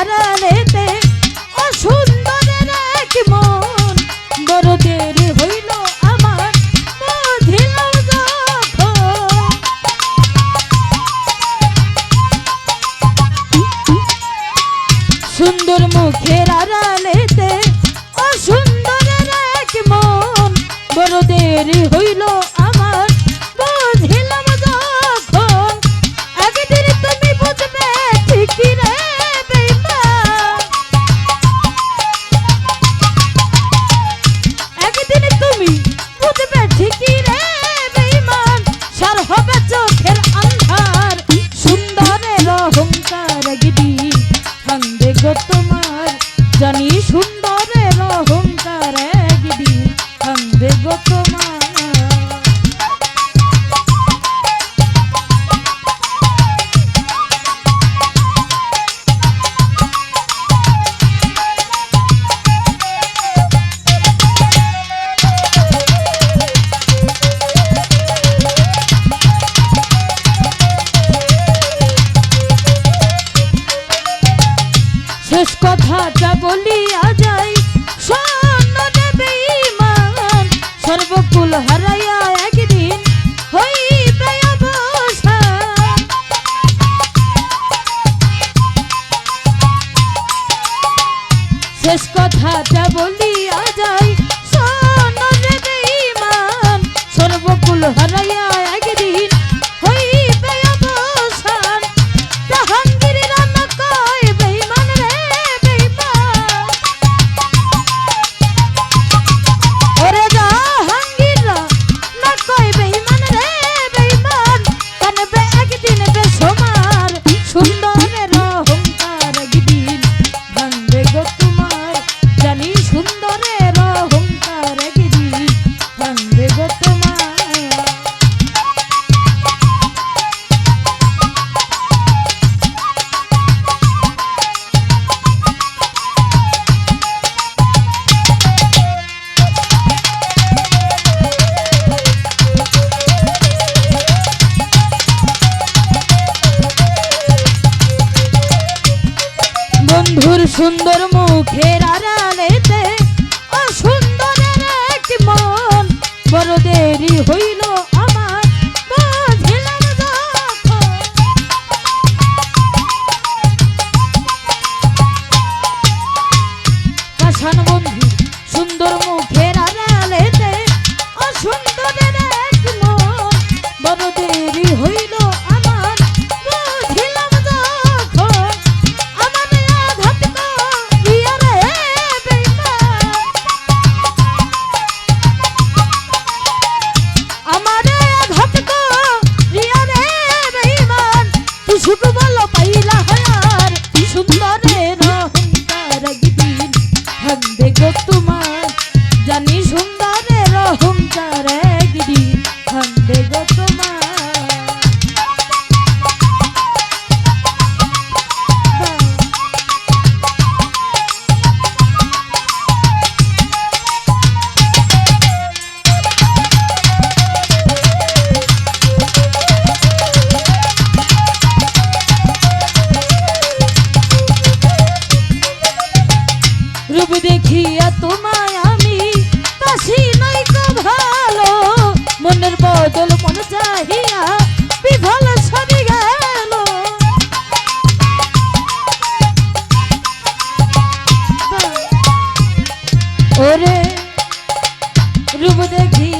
হারালেতে ও সুন্দরের এক মন। দরদের হইল আমার বুঝিল সুন্দর মুখের আড়ালেতে ও সুন্দরের এক মন। বড়দের হইল অহংকার একদিন ভাঙবে গো তোমার রূপ দেখিয়া তোমায় আমি, কাশি নাই তো ভালো। মনের বদল মন চাহিয়া বিফল সরি গেল। ওরে, রূপ দেখিয়া